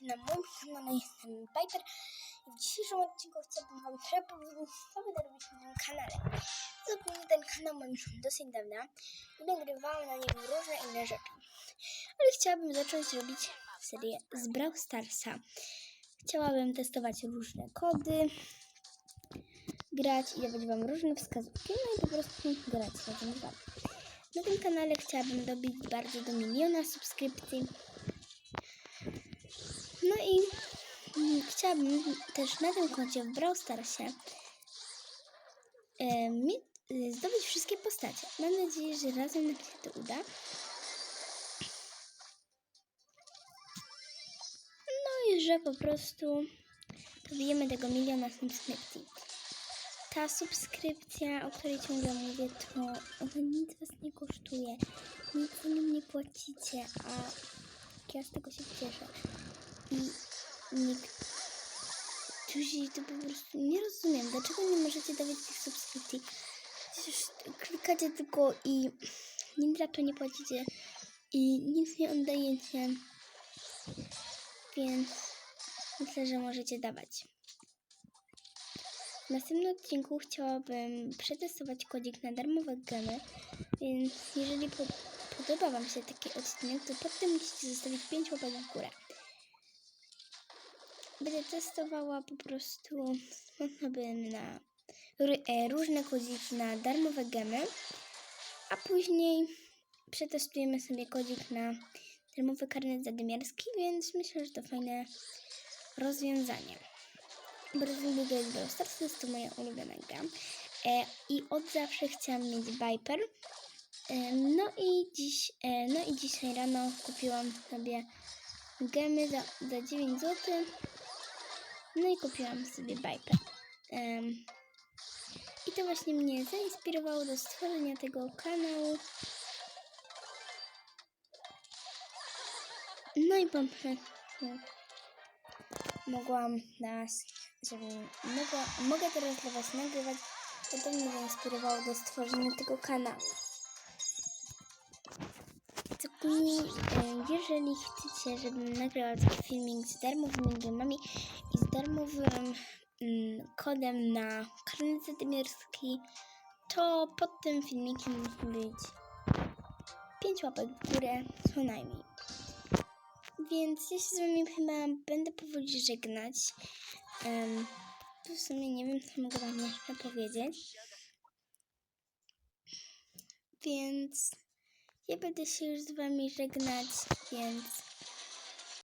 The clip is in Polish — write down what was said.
na moim kanale, jestem Piper i w dzisiejszym odcinku chciałabym wam trochę powiedzieć, co będę robić na tym kanale. Zupełnie ten kanał mam już dosyć dawna i nagrywałam na nim różne inne rzeczy. Ale chciałabym zacząć robić serię z Brawl Starsa. Chciałabym testować różne kody, grać i dawać wam różne wskazówki, no i po prostu grać razem z wami. Na tym kanale chciałabym dobić bardzo do miliona subskrypcji. No i chciałabym też na tym koncie w Brawl Starsie e, zdobyć wszystkie postacie. Mam nadzieję, że razem nam się to uda. No i że po prostu dobijemy tego miliona subskrypcji. Ta subskrypcja, o której ciągle mówię, to ona nic was nie kosztuje. Nic nie płacicie, a ja z tego się cieszę. I niektórzy to po prostu nie rozumiem, dlaczego nie możecie dawać tych subskrypcji. Przecież klikacie tylko i nic za to nie płacicie i nic nie oddajecie. Więc myślę, że możecie dawać. W następnym odcinku chciałabym przetestować kodzik na darmowe gemy, więc jeżeli po podoba Wam się taki odcinek, to pod tym musicie zostawić 5 łapek w górę. Będę testowała po prostu na e, różne kodziki na darmowe gemy, a później przetestujemy sobie kodzik na darmowy karnet zadymiarski, więc myślę, że to fajne rozwiązanie. Bardzo lubię w Brawl Stars, to jest to moja ulubiona gra. E, I od zawsze chciałam mieć Viper. E, no, i dziś, e, no i dzisiaj rano kupiłam sobie gemy za, za 9 zł. No i kupiłam sobie Viper. Em, I to właśnie mnie zainspirowało do stworzenia tego kanału. No i po prostu mogłam nas, żeby mogła, mogę teraz dla Was nagrywać, bo to mnie zainspirowało do stworzenia tego kanału. E, jeżeli chcecie, żebym nagrała taki filmik z darmowymi gemami kodem na karnet zadymiarski, to pod tym filmikiem musi być 5 łapek w górę co najmniej. Więc ja się z wami chyba będę powoli żegnać. Um, w sumie nie wiem, co mogę wam jeszcze powiedzieć. Więc ja będę się już z wami żegnać, więc